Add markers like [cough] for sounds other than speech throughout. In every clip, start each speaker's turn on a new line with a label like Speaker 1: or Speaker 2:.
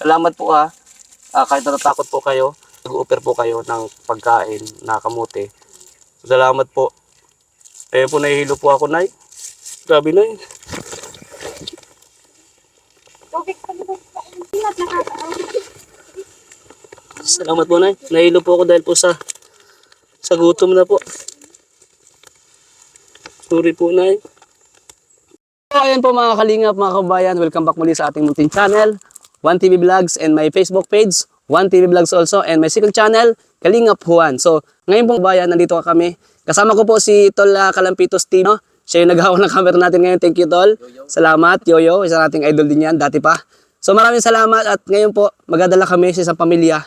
Speaker 1: Salamat po ha. Ah, kahit natatakot po kayo, nag-offer po kayo ng pagkain na kamuti. Salamat po. Eh po, nahihilo po ako, Nay. Grabe, Nay.
Speaker 2: Tubig pa naman ingat nakakaawa.
Speaker 1: Salamat po, Nay. Nahilo po ako dahil po sa sa gutom na po. Sorry po, Nay. So, ayan po mga kalingap, mga kabayan. Welcome back muli sa ating munting channel, 1TV Vlogs and my Facebook page, 1TV Vlogs also, and my second channel, Kalingap Juan. So, ngayon po kabayan, nandito ka kami. Kasama ko po si Tol ah, Kalampitos Team. No? Siya yung naghawak ng camera natin ngayon. Thank you, Tol. Salamat, Yoyo. Isa nating idol din yan, dati pa. So, maraming salamat at ngayon po, magadala kami sa isang pamilya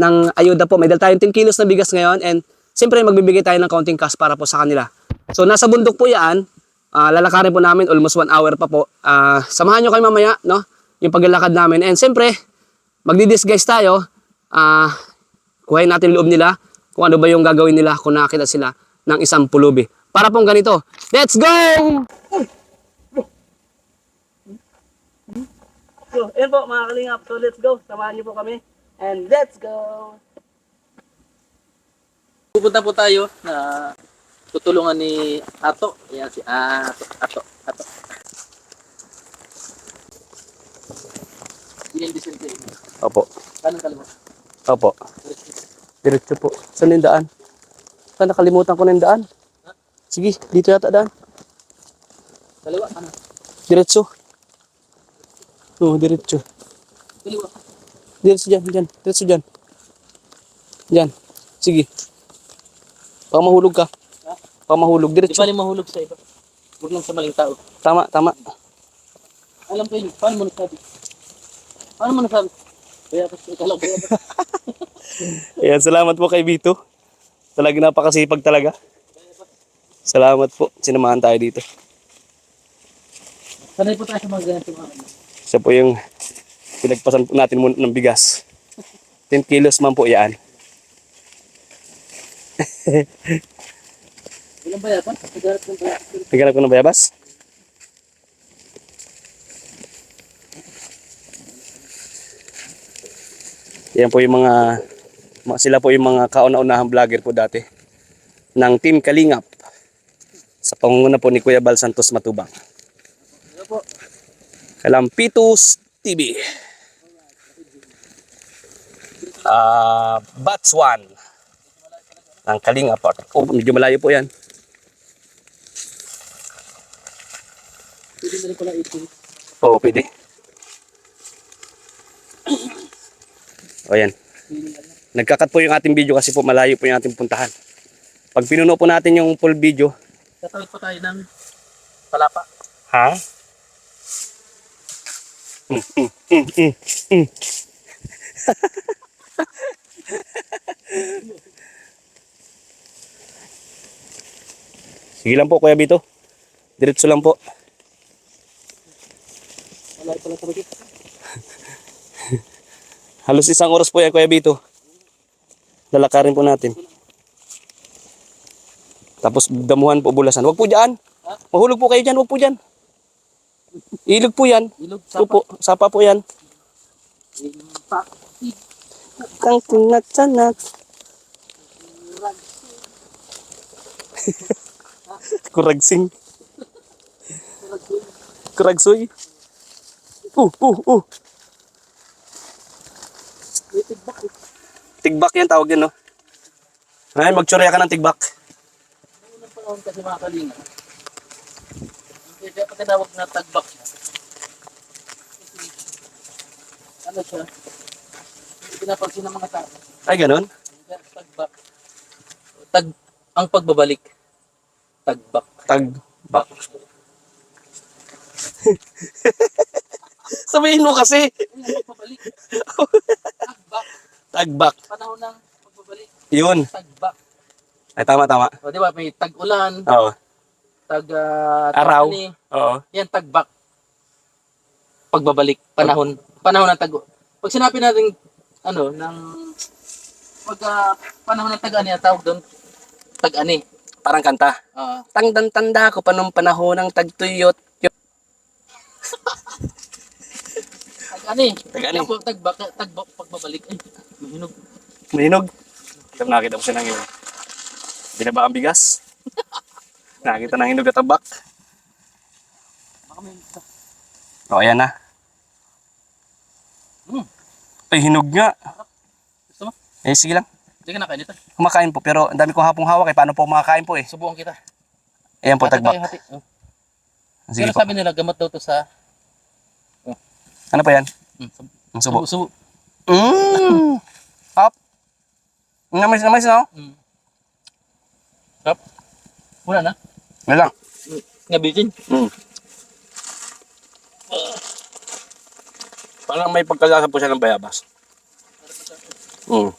Speaker 1: ng ayuda po. May dala tayong 10 kilos na bigas ngayon and siyempre magbibigay tayo ng counting cash para po sa kanila. So nasa bundok po yan, Ah, lalakarin po namin almost 1 hour pa po. Ah, samahan nyo kayo mamaya, no? Yung paglalakad namin. And siyempre, magdi-disguise tayo. Ah, kuhain natin yung loob nila kung ano ba yung gagawin nila kung nakakita sila ng isang pulubi. Para pong ganito. Let's go! So, yun po mga kalingap. So, let's go. Samahan niyo po kami. And let's go!
Speaker 3: Pupunta po tayo na tutulungan ni Ato. Ayan si Ato. Ato. Ato. Vicente.
Speaker 1: Opo.
Speaker 3: Kanan kaliwa.
Speaker 1: Opo. Diretso po. Saan yung daan? Saan nakalimutan ko na yung daan? Sige, dito yata daan.
Speaker 3: Kaliwa. Kanan.
Speaker 1: Diretso. Oo, diretso.
Speaker 3: Kaliwa.
Speaker 1: Diretso dyan, dyan. Diretso dyan. Dyan. Sige. Baka mahulog ka.
Speaker 3: Ha?
Speaker 1: Baka mahulog.
Speaker 3: Di
Speaker 1: Diretso.
Speaker 3: bali mahulog sa iba. Huwag lang sa maling tao.
Speaker 1: Tama, tama.
Speaker 3: Alam ko yun. Paano mo nasabi? Paano mo nasabi? Kaya lang kaya pa.
Speaker 1: Ayan, salamat po kay Vito. Talaga napakasipag talaga. Salamat po. Sinamahan tayo dito.
Speaker 3: Sanay po tayo sa mga ganito ano.
Speaker 1: Siya po yung pinagpasan po natin muna ng bigas. 10 kilos man po yan.
Speaker 3: Ilan ba bayat.
Speaker 1: Naghanap ko ng bayabas? Yan po yung mga, sila po yung mga kauna-unahang vlogger po dati ng Team Kalingap sa pangunguna po ni Kuya Bal Santos Matubang.
Speaker 3: Po?
Speaker 1: Kalampitos TV. Ah, Bats 1 ng Kalingap. Oh, medyo malayo po yan.
Speaker 3: Pwede na rin pala itin.
Speaker 1: Oo, pwede. O yan. Nagkakat po yung ating video kasi po malayo po yung ating puntahan. Pag pinuno po natin yung full video,
Speaker 3: Tatawid pa tayo ng palapa.
Speaker 1: ha? Mm, mm, mm, mm, mm. Sige lang po, Kuya Bito. Diretso lang po.
Speaker 3: Wala pala talaga.
Speaker 1: Halos isang oras po yan, Kuya Bito. Lalakarin po natin. Tapos damuhan po bulasan. Huwag po dyan.
Speaker 3: Ha?
Speaker 1: Mahulog po kayo dyan. Huwag po dyan. Ilog po yan.
Speaker 3: Ilog,
Speaker 1: Sapa.
Speaker 3: sapa.
Speaker 1: po, sapa po yan. Kang tinat-sanat. [laughs] Kuragsing. Kuragsoy. Uh, uh, uh.
Speaker 3: May tigbak. eh.
Speaker 1: Tigbak yan tawag yan, no? Ay, magtsurya ka ng tigbak.
Speaker 3: Unang panahon kasi mga kalinga. Kaya pa tinawag na tagbak siya. Ano siya? Hindi pinapansin ng mga tao.
Speaker 1: Ay, ganun?
Speaker 3: Tagbak. Tag, ang pagbabalik. Tagbak.
Speaker 1: Tagbak. [laughs] Sabihin mo kasi.
Speaker 3: Ang pagbabalik. [laughs] Tagbak. Panahon ng pagbabalik.
Speaker 1: Yun.
Speaker 3: Tagbak.
Speaker 1: Ay, tama, tama.
Speaker 3: O, di ba? May tag-ulan,
Speaker 1: Oo.
Speaker 3: tag, ah,
Speaker 1: Araw.
Speaker 3: tag-ani.
Speaker 1: Oo.
Speaker 3: Yan, tagbak. Pagbabalik. Panahon. Panahon ng tag... Pag sinabi natin, ano, ng... Pag ah, panahon ng tag-ani, ang tawag doon, tag-ani.
Speaker 1: Parang kanta.
Speaker 3: Ah,
Speaker 1: Tangdan-tanda ko pa nung panahon ng tagtuyot. [laughs]
Speaker 3: Ani.
Speaker 1: Tag-ani.
Speaker 3: Yan po, tagbak, tagbak, pagbabalik. Ay, mahinog.
Speaker 1: Mahinog. Ito nakita ko siya ng hinog. Binaba ang bigas. [laughs] nakita ng hinog at tabak.
Speaker 3: Baka may isa.
Speaker 1: O, ayan na.
Speaker 3: Hmm.
Speaker 1: Ay, hinog nga.
Speaker 3: Gusto mo?
Speaker 1: Eh, sige lang.
Speaker 3: Hindi ka nakain ito.
Speaker 1: Kumakain po, pero ang dami kong hapong hawak eh. Paano po makakain po eh?
Speaker 3: Subukan kita.
Speaker 1: Ayan po,
Speaker 3: Hati
Speaker 1: tagbak.
Speaker 3: tayo, hati. Oh.
Speaker 1: Sige
Speaker 3: Pero
Speaker 1: po.
Speaker 3: sabi nila, gamot daw to sa...
Speaker 1: Ano pa yan?
Speaker 3: Sub-
Speaker 1: Ang subo.
Speaker 3: subo. subo.
Speaker 1: Mmm! Hop! Namis, namis na oh.
Speaker 3: Mm. Sarap. Wala na.
Speaker 1: Yan lang.
Speaker 3: Ngabitin.
Speaker 1: Mm. Parang may pagkalasa po siya ng bayabas. Mm.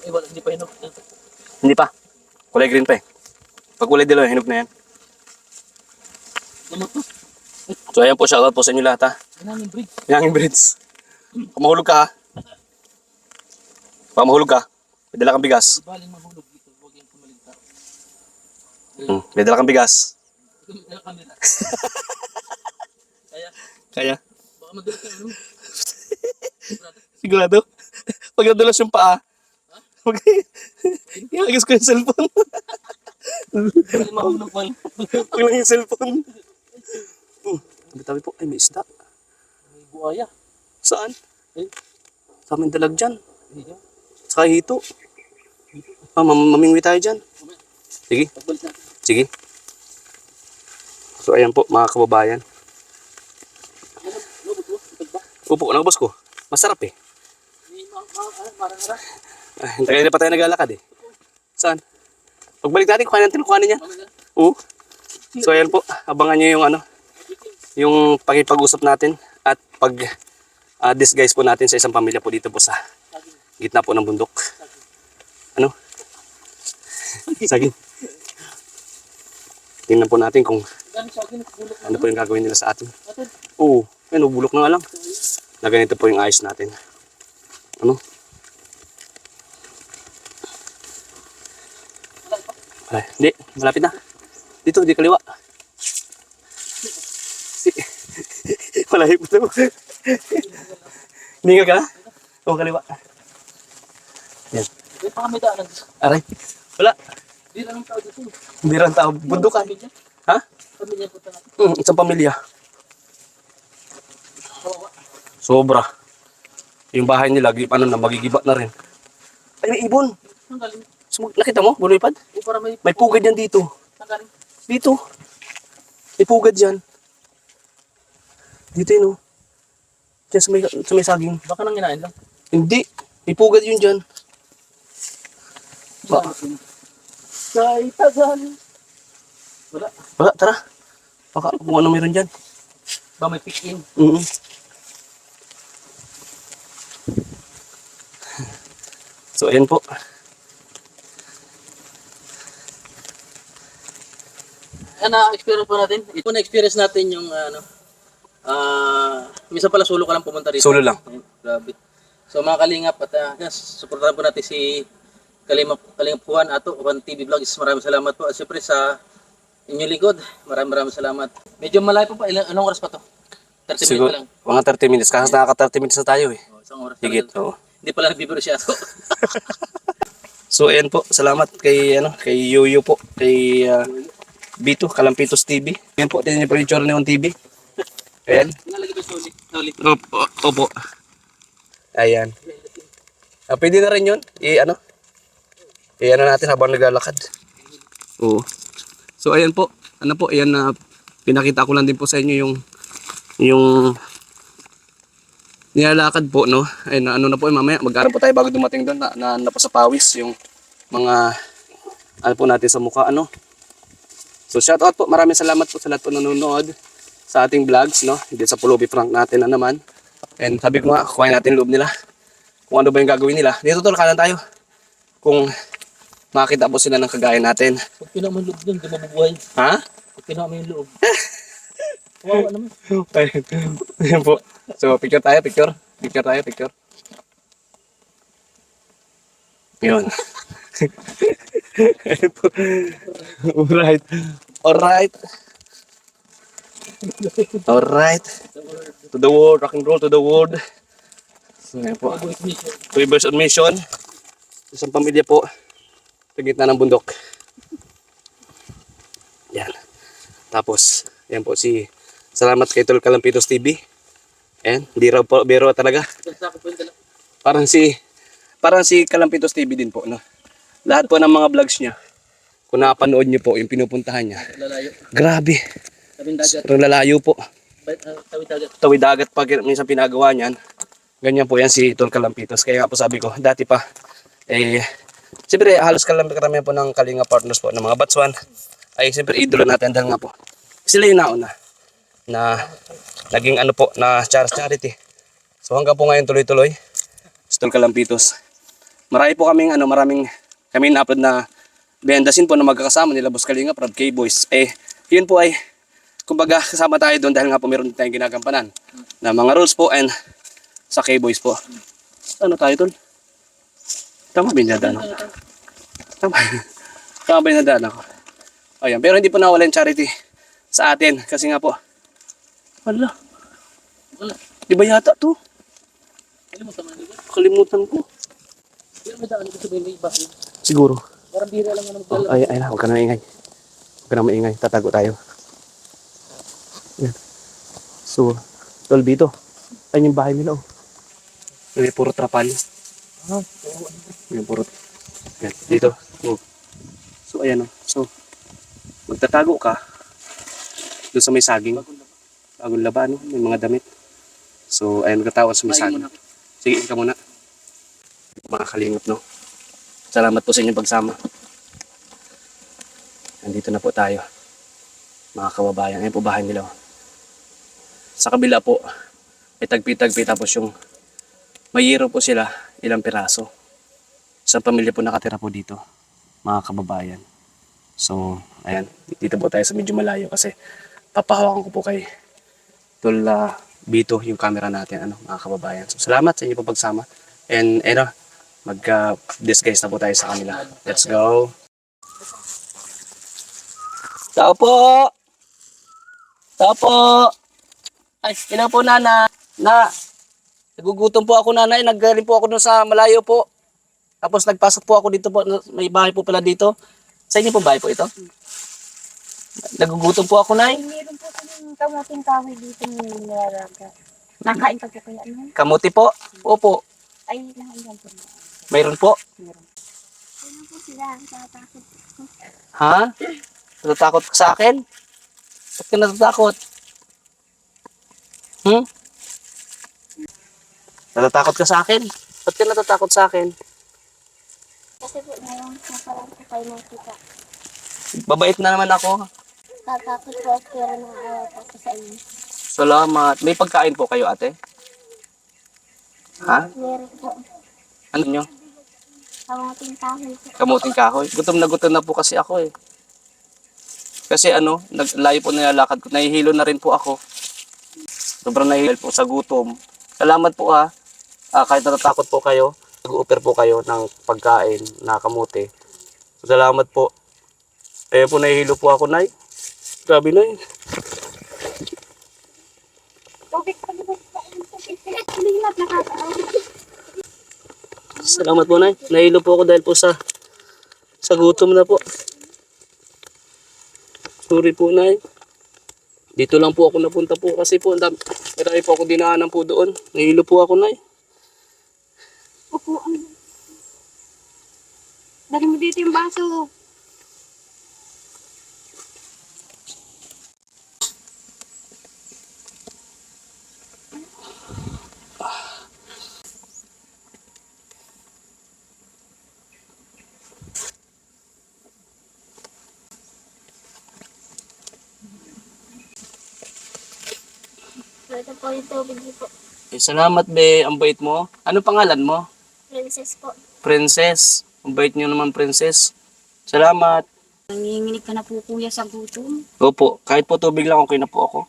Speaker 3: Eh, wala, hindi pa hinog.
Speaker 1: Hindi pa. Kulay green pa eh. Pag kulay dilaw, hinog na yan.
Speaker 3: To.
Speaker 1: So ayan po, shoutout po sa inyo lahat ha.
Speaker 3: Yung breed?
Speaker 1: Yang breeds. Kung mahulog ka ha. Mahulog ka, may dala kang bigas.
Speaker 3: Baling mahulog dito. Huwag yung kumaligta.
Speaker 1: Mm. May dala kang bigas.
Speaker 3: Kaya, [laughs]
Speaker 1: Kaya?
Speaker 3: baka madulas yung ano. [laughs]
Speaker 1: Sigurado? Pag nadulas yung paa, pag [laughs] iagis ko yung cellphone.
Speaker 3: Baling mahulog man.
Speaker 1: Pag lang yung cellphone. Oh, tabi po. Ay, may isda.
Speaker 3: May buhaya.
Speaker 1: Saan?
Speaker 3: Eh.
Speaker 1: Sa amin dalag dyan.
Speaker 3: Yan.
Speaker 1: Saka hito. Ah, mam mamingwi tayo dyan. Sige, sige. So, ayan po, mga kababayan.
Speaker 3: Pagbak.
Speaker 1: Upo, naubos ko. Masarap eh.
Speaker 3: Ano.
Speaker 1: Ah, Hintay na pa tayo naglalakad eh. Saan? Pagbalik natin, kuhanin natin, kuhanin yan. Oo. So, ayan po, abangan nyo yung ano, yung pakipag-usap natin at pag ah, disguise po natin sa isang pamilya po dito po sa gitna po ng bundok. Ano? Saging. Tingnan po natin kung ano po yung gagawin nila sa atin. Oo, oh, bulok na nga lang. Na ganito po yung ayos natin. Ano? Ay, hindi, malapit na. Dito, di kaliwa. [laughs] Malayo po ito. Hinga ka na? Oo, kaliwa. Yan.
Speaker 3: May pa kami daanan.
Speaker 1: Aray, wala.
Speaker 3: Di lang ang tao dito.
Speaker 1: Hindi rin tao. Bundukan. Ha?
Speaker 3: Pamilya po tayo.
Speaker 1: Hmm, isang pamilya. Sobra. Yung bahay nila, ano na, magigiba na rin. Ay, may ibon. Sumag, nakita mo?
Speaker 3: O para may...
Speaker 1: May pugad yan dito. Dito. May pugad yan. Dito yun, oh. Diyan sa may, sa may saging.
Speaker 3: Baka nang inain lang.
Speaker 1: Hindi. May pugad yun dyan. Ba-
Speaker 3: Kay tagal. Wala.
Speaker 1: Wala, tara. Baka kung ano meron dyan.
Speaker 3: Ba may pick in.
Speaker 1: Mm So, ayan po.
Speaker 3: Ano, experience po natin. Ito na experience natin yung ano. Ah, minsan pala solo ka lang pumunta dito.
Speaker 1: Solo lang.
Speaker 3: Ayun, grabe. So mga kalingap at uh, yes, supportahan po natin si Kalingap, Kalingap Juan Ato, Juan TV Vlogs. Maraming salamat po. At syempre sa inyong likod, maraming maraming salamat. Medyo malayo pa pa. Ilang, anong oras pa to? 30 minutes
Speaker 1: Siguro,
Speaker 3: pa lang.
Speaker 1: mga 30 minutes. Kasi nakaka 30 minutes na tayo eh.
Speaker 3: Oh, isang oras.
Speaker 1: Higit,
Speaker 3: talaga.
Speaker 1: oo.
Speaker 3: Hindi pala nagbibiro si Ato. [laughs]
Speaker 1: So, ayan po. Salamat kay, ano, kay Yuyo po. Kay uh, Bito, Kalampitos TV. Ayan po, tingnan niyo po yung tsura TV. Ayan. Opo. Opo. Ayan. Ah, pwede na rin yun. I, ano? I, ano natin habang naglalakad. Oo. So, ayan po. Ano po, ayan na pinakita ko lang din po sa inyo yung yung nilalakad po, no? Ay, na, ano na po, eh, mamaya, mag po tayo bago dumating doon na, na, na po sa pawis, yung mga, ano po natin sa mukha, ano? So, shout out po, maraming salamat po sa lahat po nanonood sa ating vlogs, no? Hindi sa Pulubi prank natin na naman. And sabi ko nga, kuhain natin loob nila. Kung ano ba yung gagawin nila. Dito tol, kanan tayo. Kung makakita po sila ng kagaya natin.
Speaker 3: Pag yung loob dun, di mabubuhay.
Speaker 1: Ha?
Speaker 3: Pag pinuha mo yung loob. Wow, naman. [laughs]
Speaker 1: Ayan po. So, picture tayo, picture. Picture tayo, picture. Yun. [laughs] Po. Alright. Alright. Alright. To the world, rock and roll to the world. So, ayan po. Years on mission. Isang pamilya po. Sa gitna ng bundok. Yan. Tapos, yan po si Salamat kay Tol Kalampitos TV. Ayan, di raw po, biro talaga. Parang si, parang si Kalampitos TV din po, no? Lahat po ng mga vlogs niya, kung napanood niyo po yung pinupuntahan niya,
Speaker 3: Lalayo.
Speaker 1: grabe.
Speaker 3: Tabing dagat.
Speaker 1: Sobrang lalayo po.
Speaker 3: Ah, Tawid dagat.
Speaker 1: Tawid dagat pag minsan pinagawa niyan. Ganyan po yan si Tol Kalampitos. Kaya nga po sabi ko, dati pa, eh, siyempre halos kalam karamihan po ng Kalinga partners po ng mga Batswan, ay siyempre idolo natin dahil nga po. Sila yung nauna na naging ano po, na char charity. So hanggang po ngayon tuloy-tuloy, si Tol Kalampitos. Marami po kaming ano, maraming kami na-upload na behendasin po na magkakasama nila Boss Kalinga, Prab K-Boys. Eh, yun po ay kumbaga kasama tayo doon dahil nga po meron din tayong ginagampanan na mga rules po and sa K-Boys po. Ano tayo tol? Tama ba yung dadaan ako? Tama. [laughs] Tama ba yung dadaan ako? Ayan, pero hindi po nawala yung charity sa atin kasi nga po. Wala.
Speaker 3: Wala.
Speaker 1: Di ba yata to?
Speaker 3: Kalimutan mo na.
Speaker 1: Kalimutan ko.
Speaker 3: Pero may daan dito sabihin may iba.
Speaker 1: Siguro.
Speaker 3: Parang bira lang ano
Speaker 1: Oh, ay, ay, na, huwag ka na maingay. Huwag ka na maingay. Tatago tayo. So, tol dito. Ayun yung bahay nila oh. May puro trapal. Yung puro. Yan, dito. Oh. So, ayan oh. So, magtatago ka. Doon sa may saging. Bagong laba, no? May mga damit. So, ayan, magtatawa sa may saging. Sige, ka muna. Mga kalingap, no? Salamat po sa inyong pagsama. Nandito na po tayo. Mga kababayan. Ayan po bahay nila. oh. Sa kabila po, ay tagpi-tagpi tapos yung mayiro po sila, ilang piraso. Isang pamilya po nakatira po dito, mga kababayan. So, ayan, dito po tayo sa medyo malayo kasi papahawakan ko po kay Tula Bito yung camera natin, ano, mga kababayan. So, salamat sa inyo po pagsama. And, ano, mag-disguise na po tayo sa kanila. Let's go! Tao po! Tao po! Ay, ina po nana. Na, nagugutom po ako nanay. Naggaling po ako dun sa malayo po. Tapos nagpasok po ako dito po. May bahay po pala dito. Sa inyo po bahay po ito? Nagugutom po ako, nay.
Speaker 2: Meron po kami kamuting kahoy dito ng nilalaga. Nakain pa po kaya ano?
Speaker 1: Kamuti po. Opo.
Speaker 2: Ay, nakain po.
Speaker 1: Mayroon po.
Speaker 2: Meron. Ano po sila? Tatakot.
Speaker 1: Ha? Natatakot ka sa akin? Ba't ka natatakot? Hmm? Natatakot ka sa akin? Ba't ka natatakot sa akin?
Speaker 2: Kasi po ngayon, naparang po kayo ng kita.
Speaker 1: Babait na naman ako.
Speaker 2: Tatakot po at pero po ako sa inyo.
Speaker 1: Salamat. May pagkain po kayo, ate? Ha?
Speaker 2: Meron po.
Speaker 1: Ano nyo?
Speaker 2: Kamuting kahoy po.
Speaker 1: Kamuting kahoy. Gutom na gutom na po kasi ako eh. Kasi ano, naglayo po nilalakad ko. Nahihilo na rin po ako. Sobrang nahihilo po sa gutom. Salamat po ha. Ah, kahit natatakot po kayo, nag-offer po kayo ng pagkain na kamuti. Salamat po. Ayun po, nahihilo po ako, Nay. Grabe, Nay. Salamat po, Nay. Nahilo po ako dahil po sa sa gutom na po. Sorry po, Nay. Dito lang po ako napunta po kasi po ang dami- po ako dinaanan po doon. Nahilo po ako, Nay.
Speaker 2: Upuan. Dali mo dito yung baso. Tubig niyo po.
Speaker 1: Eh, salamat, be. Ang bait mo. Ano pangalan mo?
Speaker 2: Princess po.
Speaker 1: Princess. Ang bait niyo naman, Princess. Salamat.
Speaker 2: Nanginginig ka na po kuya sa gutom.
Speaker 1: Opo, kahit po tubig lang, okay na po ako.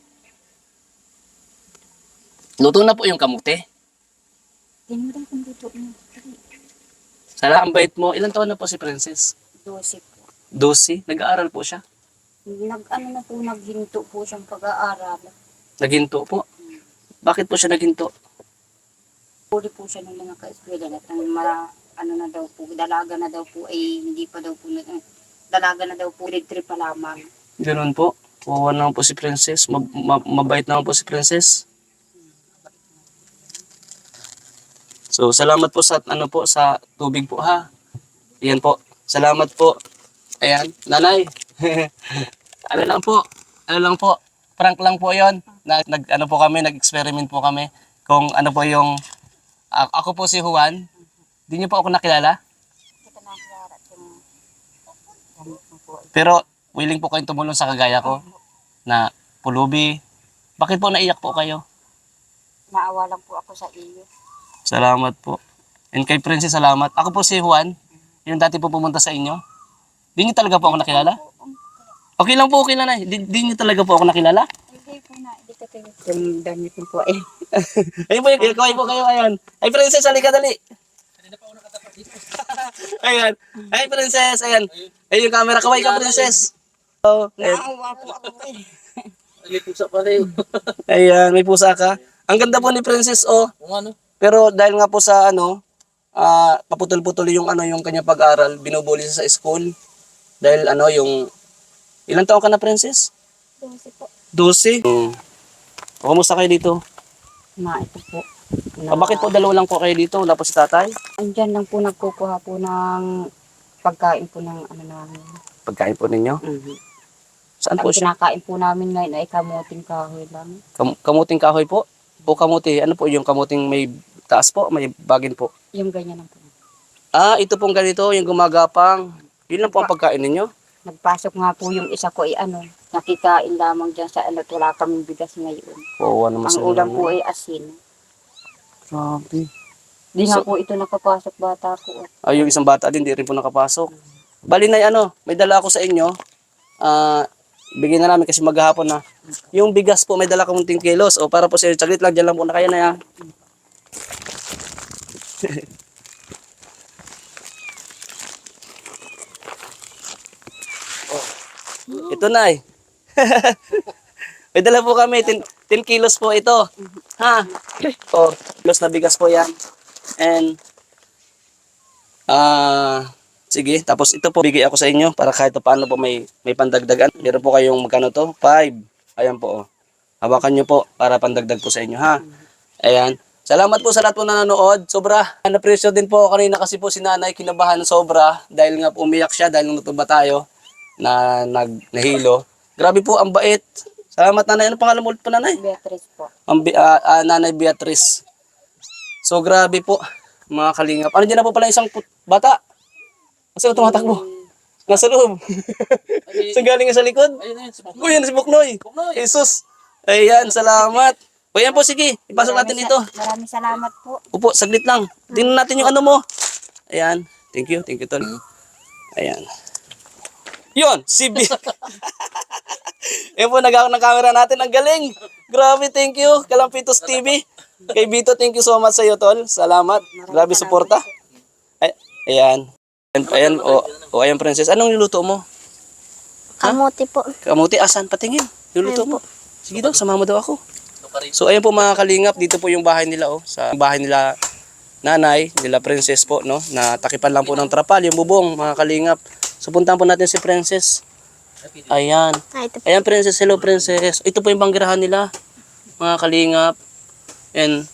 Speaker 1: Luto na po yung kamuti.
Speaker 2: Tingnan mo daw kung luto mo.
Speaker 1: Salamat, ang bait mo. Ilan taon na po si Princess?
Speaker 2: 12 po.
Speaker 1: 12. Nag-aaral po siya.
Speaker 2: Nag, ano na po, naghinto po siyang pag-aaral.
Speaker 1: Naginto po. Bakit po siya naginto?
Speaker 2: Puri po siya nung naka-eskwela at ang mara, ano na daw po, dalaga na daw po, ay hindi pa daw po, na, eh, dalaga na daw po, grade 3 pa lamang.
Speaker 1: Ganun po. Wawa naman po si Princess. Mab- ma- mabait naman po si Princess. So, salamat po sa ano po sa tubig po ha. Ayan po. Salamat po. Ayan, nanay. [laughs] ano lang po? Ano lang po? Prank lang po 'yon. Nag, nag ano po kami, nag-experiment po kami kung ano po yung a- ako po si Juan. Di niyo po ako nakilala?
Speaker 2: Na.
Speaker 1: Pero willing po kayong tumulong sa kagaya ko na pulubi. Bakit po naiyak po kayo?
Speaker 2: Naawa lang po ako sa iyo.
Speaker 1: Salamat po. And kay Princess, salamat. Ako po si Juan, yung dati po pumunta sa inyo. Di niyo talaga po ako nakilala? Okay lang po, okay lang na. Di, di niyo talaga po ako nakilala?
Speaker 2: Hindi po na, hindi ka tayo. Yung damit mo po eh. [laughs]
Speaker 1: Ayun po, yung kaway po kayo, ayan. Ay, Princess, halika dali. [laughs] ayan. Ay, Princess, ayan. Ay, yung camera, kaway ka, Princess. Oh.
Speaker 2: Naawa po ako eh. [laughs]
Speaker 3: May pusa pa rin.
Speaker 1: Ayan, may pusa ka. Ang ganda po ni Princess, oh.
Speaker 3: Kung ano?
Speaker 1: Pero dahil nga po sa ano, ah paputol-putol yung ano yung kanya pag-aral, binubuli siya sa school. Dahil ano yung ilang taon ka na, Princess?
Speaker 2: Kasi po.
Speaker 1: 12. Hmm. O, Kumusta kayo dito?
Speaker 2: Na ito po.
Speaker 1: Ah, bakit po dalawa lang po kayo dito? Wala po si tatay?
Speaker 2: Andyan lang po nagkukuha po ng pagkain po ng ano namin.
Speaker 1: Pagkain po ninyo.
Speaker 2: Mm-hmm.
Speaker 1: Saan
Speaker 2: Ang
Speaker 1: po siya?
Speaker 2: kinakain po namin ngayon ay kamuting kahoy lang.
Speaker 1: Kam- kamuting kahoy po? O kamuti? Ano po yung kamuting may taas po? May bagin po?
Speaker 2: Yung ganyan lang po.
Speaker 1: Ah, ito pong ganito, yung gumagapang. Yun lang po ang pagkain ninyo?
Speaker 2: Nagpasok nga po yung isa ko ay ano, nakikain lamang dyan sa ano, wala kaming bigas ngayon.
Speaker 1: Oo, ano
Speaker 2: Ang ulam po ay asin.
Speaker 1: Grabe.
Speaker 2: Di nga
Speaker 1: So-
Speaker 2: po ito nakapasok bata ko.
Speaker 1: Ay, yung isang bata din, di rin po nakapasok. Bali na ano, may dala ako sa inyo. Ah, bigyan na namin kasi maghahapon na. Yung bigas po, may dala akong 10 kilos. O para po sa inyo, saglit lang, dyan lang po na kaya na yan. [laughs] Ito na eh. [laughs] may dala po kami, 10, 10 kilos po ito. Ha? [laughs] O, kilos na bigas po yan. And Ah, sige. Tapos ito po bigay ako sa inyo para kahit paano po may may pandagdagan. Meron po kayong magkano to? 5. Ayan po. Oh. Hawakan niyo po para pandagdag po sa inyo ha. Ayan. Salamat po sa lahat po na nanood. Sobra. Na-pressure din po kanina kasi po si nanay kinabahan sobra dahil nga po umiyak siya dahil nung natuba tayo na nag nahilo. Grabe po ang bait. Salamat nanay. Ano pangalan mo ulit po nanay?
Speaker 2: Beatrice po.
Speaker 1: ang Bi- ah, ah, nanay Beatrice. So grabe po, mga kalingap. Ano dyan na po pala isang put- bata? Kasi tumatakbo. Nasa loob. [laughs] so galing nga sa likod.
Speaker 3: Ayun na yun. Si
Speaker 1: Buknoy. Jesus. Ayan, salamat. O yan po, sige. Ipasok natin
Speaker 2: Maraming
Speaker 1: dito.
Speaker 2: sa- Maraming salamat po.
Speaker 1: Upo, saglit lang. Tingnan natin yung ano mo. Ayan. Thank you. Thank you, Tol. Ayan. Yun, si B. Yan po, nag ng camera natin. Ang galing. Grabe, thank you. Kalampitos TV. Kay Bito, thank you so much sa iyo, Tol. Salamat. Grabe suporta. Ay, ayan. Ayan, ayan, o, o, ayan, princess. Anong niluto mo?
Speaker 4: Kamote po.
Speaker 1: Kamuti, asan? Patingin. Niluto mo. Sige daw, sama mo daw ako. So ayan po mga kalingap, dito po yung bahay nila oh, sa bahay nila nanay, nila princess po no, na takipan lang po ng trapal yung bubong mga kalingap. So puntahan po natin si princess. Ayan.
Speaker 4: Ah.
Speaker 1: Ayan princess, hello princess. Ito po yung banggirahan nila mga kalingap. And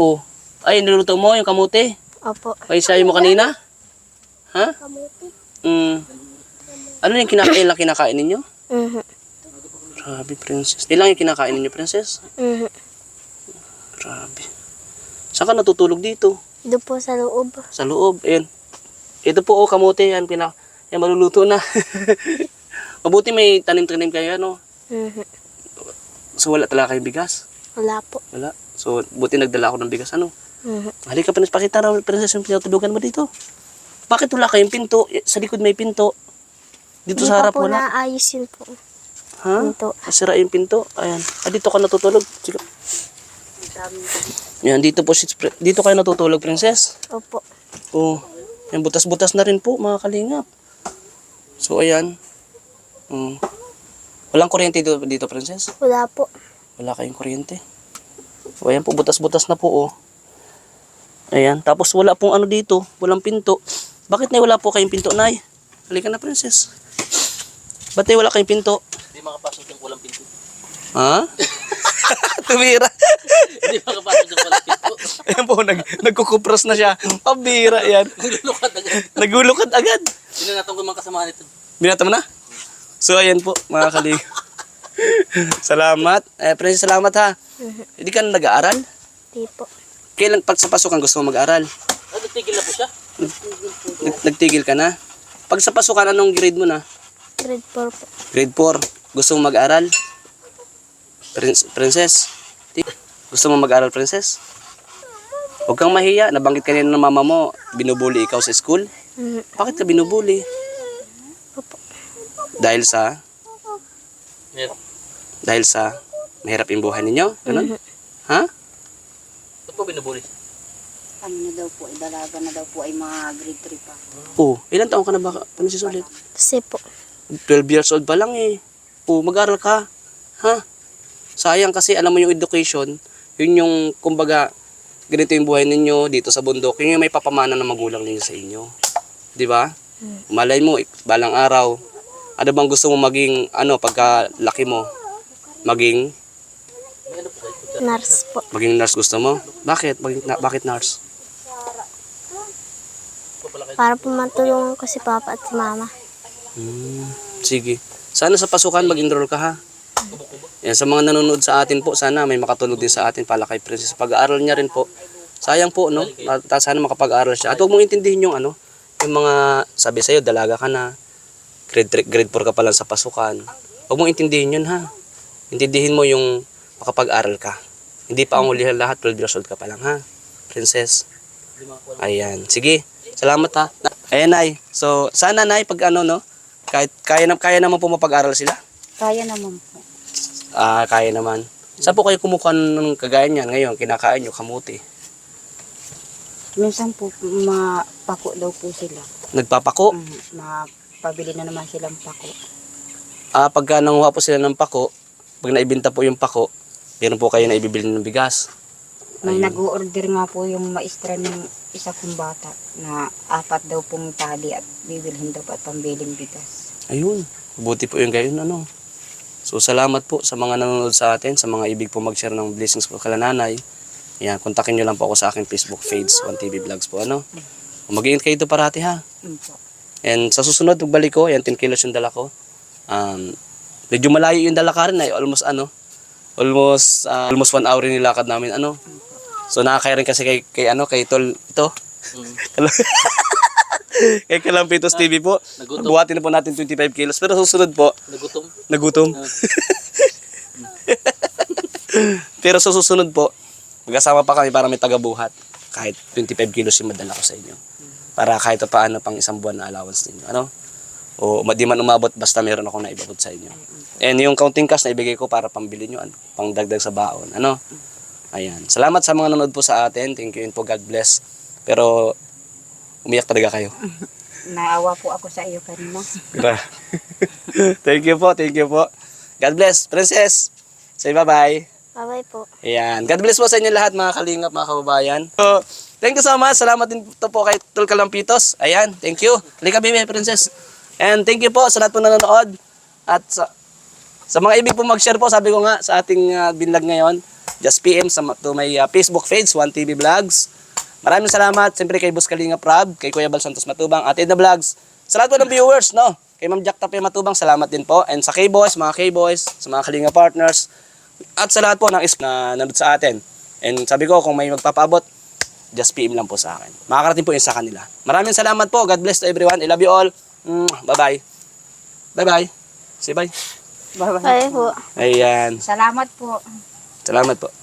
Speaker 1: oh, ay niluto mo yung kamuti.
Speaker 4: Opo.
Speaker 1: Ay sayo mo kanina? Ha?
Speaker 4: Kamote?
Speaker 1: Mm. Ano yung kinakain lang kinakain ninyo?
Speaker 4: Mhm.
Speaker 1: Grabe princess. Di lang yung kinakain ninyo princess.
Speaker 4: Mhm.
Speaker 1: Grabe. Saan ka natutulog dito?
Speaker 4: Doon po sa loob.
Speaker 1: Sa loob. Ayan. Ito po, oh, kamote. Yan, pina, yan maluluto na. [laughs] Mabuti may tanim-tanim kayo, ano?
Speaker 4: Mhm.
Speaker 1: So, wala talaga kayong bigas?
Speaker 4: Wala po.
Speaker 1: Wala. So, buti nagdala ako ng bigas, ano?
Speaker 4: Mhm.
Speaker 1: Halika, princess, pakita raw, princess, yung pinatulugan mo dito. Bakit wala kayong pinto? Eh, Sa likod may pinto. Dito
Speaker 4: Hindi
Speaker 1: sa
Speaker 4: pa
Speaker 1: harap
Speaker 4: po
Speaker 1: wala.
Speaker 4: naayusin po.
Speaker 1: Ha?
Speaker 4: Pinto.
Speaker 1: Nasira yung pinto. Ayan. Ah, dito ka natutulog. Sige. Yan, dito po si, dito kayo natutulog, princess.
Speaker 4: Opo.
Speaker 1: Oh, yan butas-butas na rin po mga kalingap. So ayan. Mm. Walang kuryente dito, dito princess?
Speaker 4: Wala po.
Speaker 1: Wala kayong kuryente. O, ayan po, butas-butas na po, oh. Ayan. Tapos wala pong ano dito. Walang pinto. Bakit na wala po kayong pinto, Nay? Halika na, princess. Ba't na wala kayong pinto?
Speaker 3: Hindi makapasok yung walang pinto.
Speaker 1: Ha? [laughs] Tumira.
Speaker 3: Hindi makapasok yung walang pinto.
Speaker 1: ayan po, nag, nagkukupras na siya. Pabira, yan.
Speaker 3: Lulukad agad.
Speaker 1: Nagulukad agad.
Speaker 3: Sinangatong ko mga kasamahan nito.
Speaker 1: Binata mo na? So, ayan po, mga kalig. [laughs] salamat. Eh, princess, salamat ha. Hindi ka na nag-aaral?
Speaker 4: Di po.
Speaker 1: Kailan pag sa pasukan gusto mo mag-aral?
Speaker 3: Ah, nagtigil na po siya.
Speaker 1: Nag- nagtigil ka na? Pag sa pasukan, anong grade mo na?
Speaker 4: Grade 4 po.
Speaker 1: Grade 4. Gusto mo mag-aral? Prin- princess? Gusto mo mag-aral, princess? Huwag kang mahiya. Nabanggit kanina ng mama mo, binubuli ikaw sa school. Bakit ka binubuli? Dahil sa,
Speaker 3: Meron.
Speaker 1: dahil sa mahirap yung buhay ninyo? Ganun? Ha?
Speaker 3: Ito po binubuli.
Speaker 2: Ano na daw po, dalaga na daw po ay mga grade 3 pa.
Speaker 1: Oo. Ilan taong ka na ba, princess ulit?
Speaker 4: Kasi po.
Speaker 1: 12 years old pa lang eh. Oo, mag-aral ka. Ha? Sayang kasi alam mo yung education, yun yung kumbaga ganito yung buhay ninyo dito sa bundok, yun yung may papamana ng magulang ninyo sa inyo. 'Di ba? Malay mo balang araw ano bang gusto mo maging ano pagka laki mo? Maging
Speaker 4: Nurse po.
Speaker 1: maging nurse gusto mo? Bakit? Maging, na, bakit nurse?
Speaker 4: Para po matulungan ko si Papa at si Mama.
Speaker 1: Hmm, sige. Sana sa pasukan mag-enroll ka ha. Yan, sa mga nanonood sa atin po, sana may makatulog din sa atin pala kay Princess. Pag-aaral niya rin po. Sayang po, no? Sana makapag-aaral siya. At huwag mong intindihin yung ano, yung mga sabi sa'yo, dalaga ka na. Grade, 3, grade 4 ka pa lang sa pasukan. Huwag mong intindihin yun, ha? Intindihin mo yung makapag-aral ka. Hindi pa ang hulihan lahat, 12 years old ka pa lang, ha? Princess. Ayan. Sige. Salamat, ha? Ayan, Nay. So, sana, Nay, pag ano, no? Kahit, kaya, na, kaya naman po mapag-aral sila.
Speaker 2: Kaya naman po.
Speaker 1: Ah, kaya naman. Saan po kayo kumukuha ng kagaya niyan ngayon? Kinakain nyo, kamuti.
Speaker 2: Minsan po, mapako daw po sila.
Speaker 1: Nagpapako.
Speaker 2: Mm, mapabili na naman silang pako.
Speaker 1: Ah, pagka nanguha po sila ng pako, pag naibenta po yung pako, meron po kayo na ibibili ng bigas. Ayun.
Speaker 2: nag-order nga po yung maestra ng isa kong bata na apat daw pong tali at bibilhin daw po at pambiling bigas.
Speaker 1: Ayun. Buti po yung gayon, ano. So, salamat po sa mga nanonood sa atin, sa mga ibig po mag-share ng blessings po kala nanay. Yan, kontakin nyo lang po ako sa aking Facebook page, 1TV Vlogs po, ano. Mag-iingat kayo ito parati, ha. And sa susunod, pagbalik ko, yan 10 kilos yung dala ko. Um, medyo malayo yung dala ka rin ay almost ano, almost ah, almost one hour yung nilakad namin ano. So nakakaya rin kasi kay, kay ano, kay Tol, ito.
Speaker 3: Mm. [laughs]
Speaker 1: kay Kalampitos TV po.
Speaker 3: Nagutom.
Speaker 1: Buhatin na po natin 25 kilos. Pero susunod po,
Speaker 3: Nagutom.
Speaker 1: nagutom. [laughs] Pero sa susunod po, magkasama pa kami para may tagabuhat. Kahit 25 kilos yung madala ko sa inyo. Para kahit pa paano pang isang buwan na allowance ninyo. Ano? O di man umabot basta meron akong naibabot sa inyo. And yung counting cash na ibigay ko para pambili nyo, ano, pang dagdag sa baon. Ano? Ayan. Salamat sa mga nanood po sa atin. Thank you and po God bless. Pero umiyak talaga kayo. [laughs]
Speaker 2: Naawa po ako sa iyo kanina. [laughs]
Speaker 1: Thank you po, thank you po. God bless, princess. Say bye-bye.
Speaker 4: Bye-bye po.
Speaker 1: Ayan. God bless po sa inyo lahat mga kalingap, mga kababayan. So, thank you so much. Salamat din to po kay Tol Kalampitos. Ayan, thank you. Halika, baby, princess. And thank you po sa lahat po nanonood. At sa, sa mga ibig po mag-share po, sabi ko nga sa ating uh, binlag ngayon, just PM sa, to my uh, Facebook page, 1TV Vlogs. Maraming salamat. Siyempre kay Boss Kalinga Prab, kay Kuya Bal Santos Matubang, at Edna Vlogs. Sa lahat po ng viewers, no? Kay Ma'am Jack Tapia Matubang, salamat din po. And sa K-Boys, mga K-Boys, sa mga Kalinga Partners, at sa lahat po ng is na nanood sa atin. And sabi ko, kung may magpapaabot, just PM lang po sa akin. Makakarating po yun sa kanila. Maraming salamat po. God bless to everyone. I love you all. Mm, Bye-bye. Bye-bye. Say bye.
Speaker 2: Bye-bye.
Speaker 4: Bye po.
Speaker 1: Ayan.
Speaker 2: Salamat po.
Speaker 1: Salamat po.